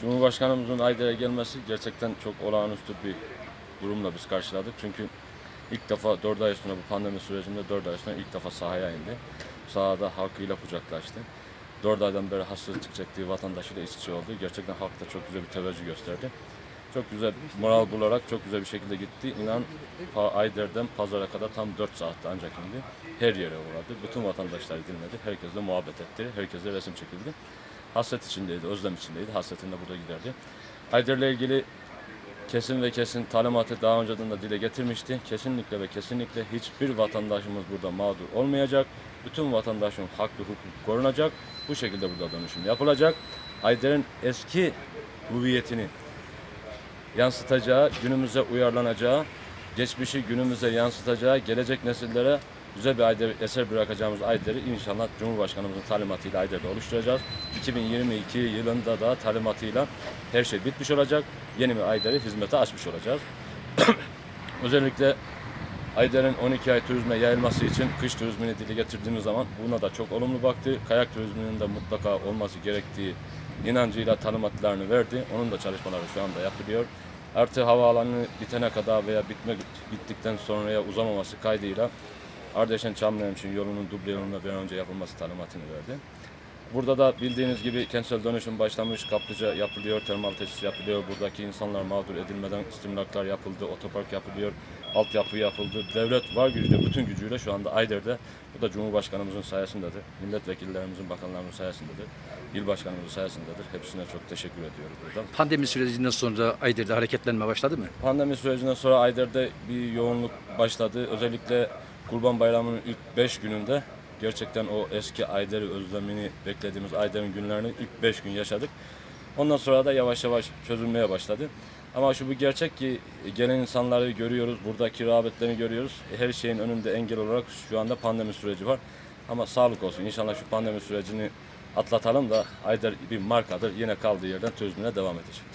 Cumhurbaşkanımızın Ayder'e gelmesi gerçekten çok olağanüstü bir durumla biz karşıladık. Çünkü ilk defa 4 ay sonra bu pandemi sürecinde 4 ay sonra ilk defa sahaya indi. Sahada halkıyla kucaklaştı. 4 aydan beri hastalık çektiği vatandaşıyla iç içe oldu. Gerçekten halk da çok güzel bir teveccüh gösterdi. Çok güzel moral bularak çok güzel bir şekilde gitti. İnan Ayder'den pazara kadar tam 4 saatte ancak indi. Her yere uğradı. Bütün vatandaşlar dinledi. Herkesle muhabbet etti. Herkesle resim çekildi. Hasret içindeydi, özlem içindeydi. Hasretini de burada giderdi. Ayder'le ilgili kesin ve kesin talimatı daha önceden de dile getirmişti. Kesinlikle ve kesinlikle hiçbir vatandaşımız burada mağdur olmayacak. Bütün vatandaşın hakkı hukuk korunacak. Bu şekilde burada dönüşüm yapılacak. Ayder'in eski hüviyetini yansıtacağı, günümüze uyarlanacağı, geçmişi günümüze yansıtacağı, gelecek nesillere güzel bir Ayder, eser bırakacağımız Ayder'i inşallah Cumhurbaşkanımızın talimatıyla Ayder'de oluşturacağız. 2022 yılında da talimatıyla her şey bitmiş olacak. Yeni bir Ayder'i hizmete açmış olacağız. Özellikle Ayder'in 12 ay turizme yayılması için kış turizmini dile getirdiğimiz zaman buna da çok olumlu baktı. Kayak turizminin de mutlaka olması gerektiği inancıyla talimatlarını verdi. Onun da çalışmaları şu anda yapılıyor. Artı havaalanı bitene kadar veya bitme bittikten sonraya uzamaması kaydıyla Ardeşen Çamlıhemşin yolunun duble yolunda bir önce yapılması talimatını verdi. Burada da bildiğiniz gibi kentsel dönüşüm başlamış, kaplıca yapılıyor, termal tesis yapılıyor. Buradaki insanlar mağdur edilmeden istimlaklar yapıldı, otopark yapılıyor, altyapı yapıldı. Devlet var gücüyle, bütün gücüyle şu anda Ayder'de. Bu da Cumhurbaşkanımızın sayesindedir, milletvekillerimizin, bakanlarımızın sayesindedir, il başkanımızın sayesindedir. Hepsine çok teşekkür ediyoruz buradan. Pandemi sürecinden sonra Ayder'de hareketlenme başladı mı? Pandemi sürecinden sonra Ayder'de bir yoğunluk başladı. Özellikle Kurban Bayramı'nın ilk 5 gününde gerçekten o eski Ayder'i özlemini beklediğimiz Ayder'in günlerini ilk 5 gün yaşadık. Ondan sonra da yavaş yavaş çözülmeye başladı. Ama şu bu gerçek ki gelen insanları görüyoruz, buradaki rağbetlerini görüyoruz. Her şeyin önünde engel olarak şu anda pandemi süreci var. Ama sağlık olsun. İnşallah şu pandemi sürecini atlatalım da Ayder bir markadır. Yine kaldığı yerden turizmine devam edecek.